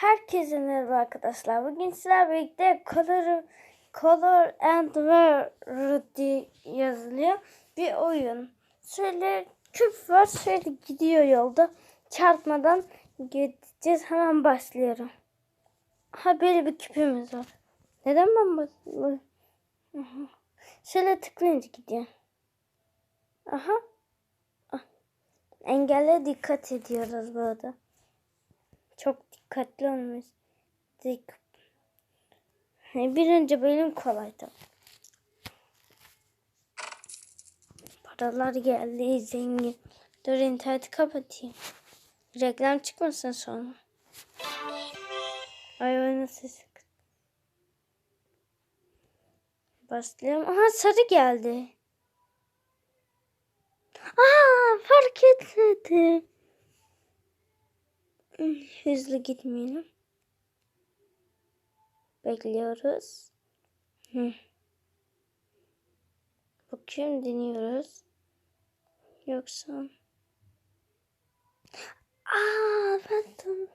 Herkese merhaba arkadaşlar. Bugün sizlerle birlikte Color, Color and Rarity yazılıyor bir oyun. Şöyle küp var. Şöyle gidiyor yolda. Çarpmadan gideceğiz. Hemen başlıyorum. Ha böyle bir küpümüz var. Neden ben basıyorum? Şöyle tıklayınca gidiyor. Aha. Ah. Engelle dikkat ediyoruz burada. Çok dikkatli olmuş. Dik. Bir önce bölüm kolaydı. Paralar geldi zengin. Dur interneti kapatayım. Reklam çıkmasın sonra. Ay oyunun sesi. kıs- Başlayalım. Aha sarı geldi. Aa fark etmedim. Hızlı gitmeyelim. Bekliyoruz. Hı. Bakıyorum deniyoruz. Yoksa... Aa ben de...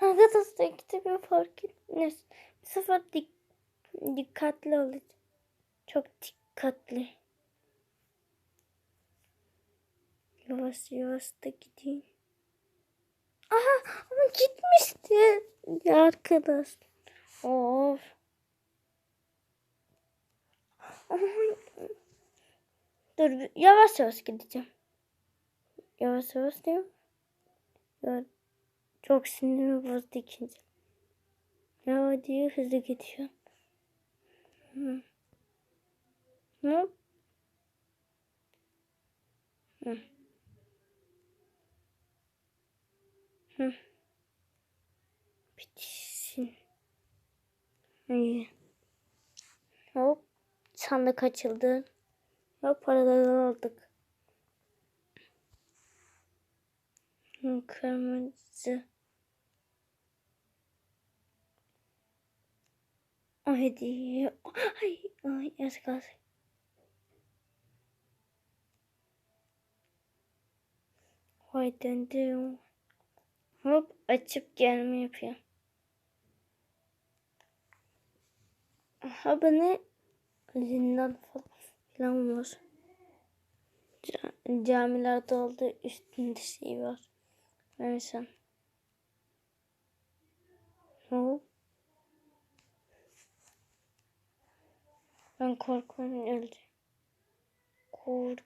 Arkadaşlar bir fark etmez. Bu sefer dik dikkatli olacağım. Çok dikkatli. Yavaş yavaş da gideyim. Aha ama gitmişti. Arkadaş. Of. Dur yavaş yavaş gideceğim. Yavaş yavaş? Ya, çok sinirimi bozdu ikinci. Ya diyor hızlı gidiyor. Hı. Hı. Hı. Bitsin. İyi. Hop. Sandık açıldı. Hop paraları aldık. Kırmızı. O hediye. Ay, ay, yazık az. Vay döndüm. Hop açıp gelme yapıyor. Aha bu ne? Zindan falan var. Ca- camilerde olduğu üstünde şey var. Neyse. Hop. Ben korkuyorum öldü. Kork.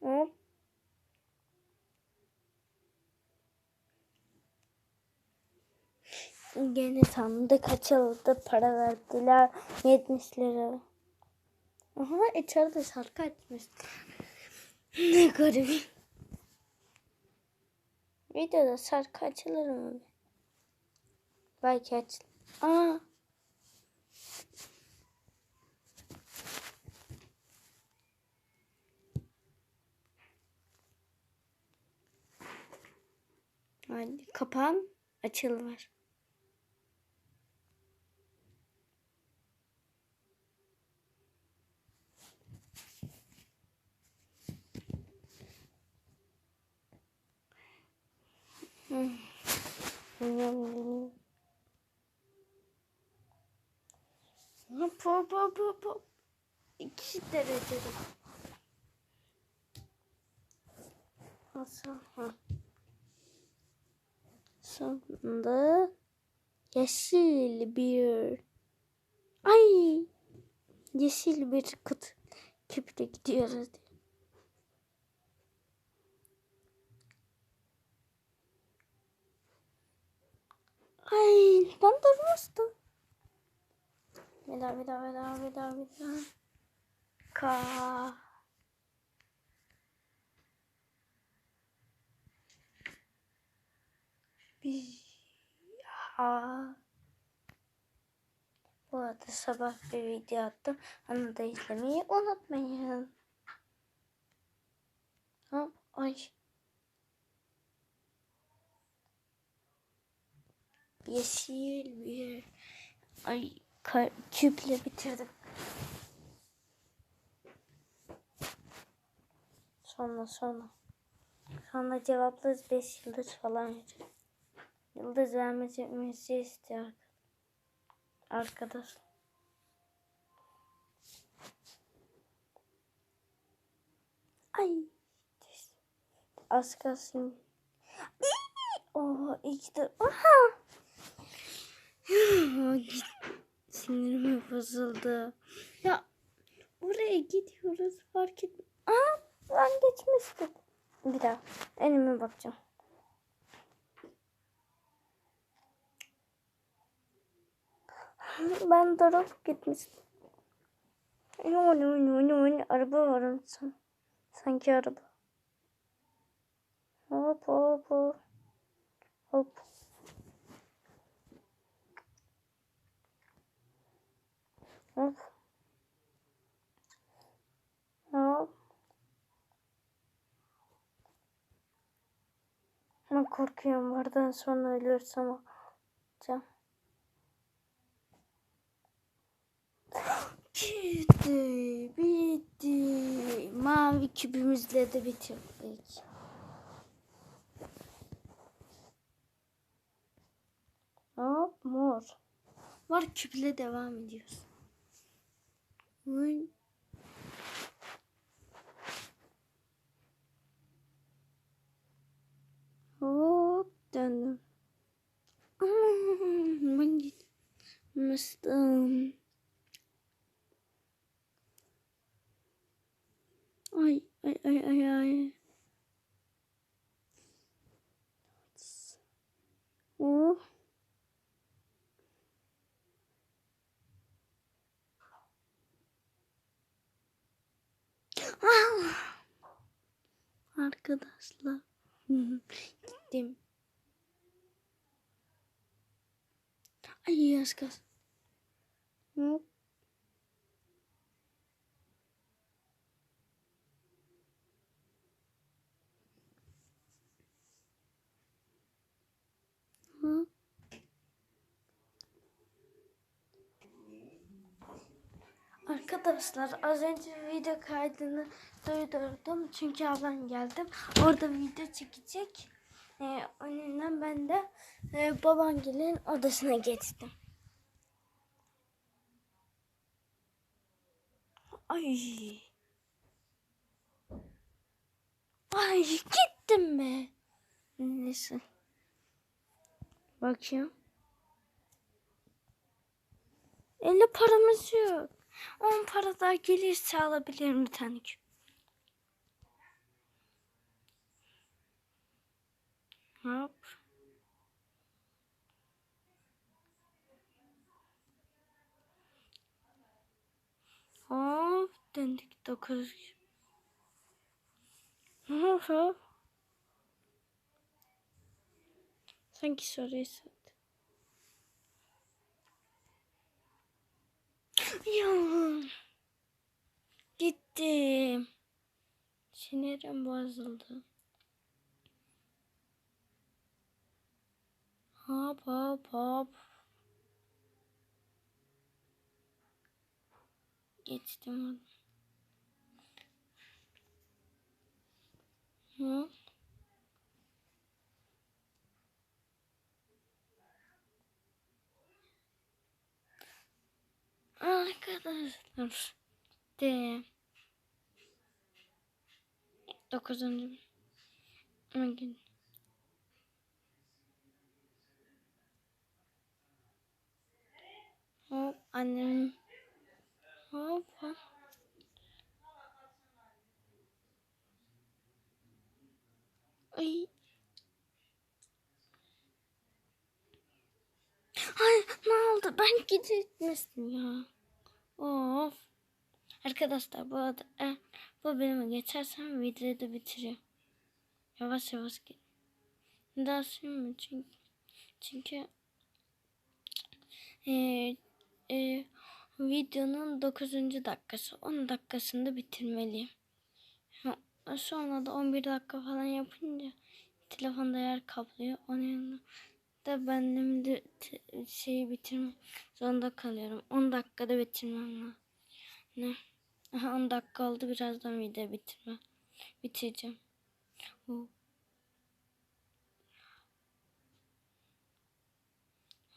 Hop. Gene sandık açıldı. Para verdiler. 70 lira. Aha içeride şarkı açmış. ne garip. Videoda şarkı açılır mı? Belki aç. Aa. Hadi kapağın açılı Hop hop hop hop hop. İki derecede. Nasıl? Sonunda yeşil bir ay yeşil bir kut küple gidiyoruz. Ay ben durmuştum. Daha bir daha bir daha. Ka. Bir. Ha. Bu arada sabah bir video attım. Onu da izlemeyi unutmayın. Hop, ay. Yeşil bir ay küple bitirdim. Sonra sonra. Sonra cevaplarız 5 yıldız falan verecek. Yıldız vermesi istiyor arkadaş. Ay. Az kalsın. Oh iki de. Aha. Sinirime bozuldu. Ya oraya gidiyoruz fark et. Aa ben geçmiştim. Bir daha elime bakacağım. Ben durup gitmiştim. No no no no no araba var son- Sanki araba. Hop hop hop. Hop. Hop. Hop. Ama korkuyorum vardan sonra ölürsem olacağım. Bitti, bitti. Mavi kübümüzle de bitirdik. Hop mor. Var küple devam ediyoruz. Uy. Hop döndüm. Aman, Ben gitmiştim. Ay ay ay ay ay. Oh. Ah! Arkadaşlar. Gittim. Ay kız. Hop. Hop. Arkadaşlar az önce video kaydını durdurdum çünkü ablam geldim. Orada video çekecek. Ee, onunla ben de e, babamgilin odasına geçtim. Ay. Ay gittim be. Neyse. Bakayım. Elde paramız yok. 10 para daha gelirse alabilirim bir tane. küp. Hop. Hop döndük 9 Hop hop. Sanki soruyu sordu. Ya. Gittim. Sinirim bozuldu. Hop hop hop. Geçtim onu. Hop. Arkadaşlar. De. Dokuzuncu. Bugün. Hop annem. Hop hop. Ay. Ay ne oldu? Ben gitmiştim ya. Of. Arkadaşlar bu arada e, bu bölümü geçersem videoyu da bitiriyor. Yavaş yavaş git. Daha sürmüyor çünkü çünkü e, e, videonun 9. dakikası 10 dakikasında bitirmeliyim. Sonra da 11 dakika falan yapınca telefonda yer kaplıyor. Onun yanına da ben de şeyi bitirmek zorunda kalıyorum. 10 dakikada bitirmem lazım. Ne? Aha 10 dakika oldu. Birazdan video bitirme. Bitireceğim. Hop.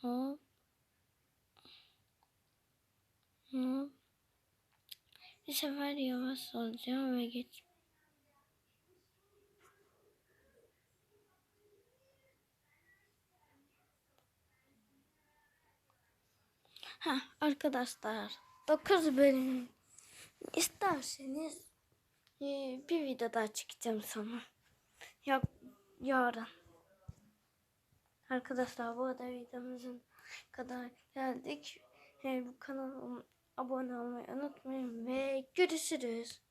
Hop. Hop. Bir sefer yavaş olacağım ve geç. Ha arkadaşlar 9 bölüm isterseniz e, bir video daha çekeceğim sana. Ya yarın. Arkadaşlar bu arada videomuzun kadar geldik. E, bu kanalıma abone olmayı unutmayın ve görüşürüz.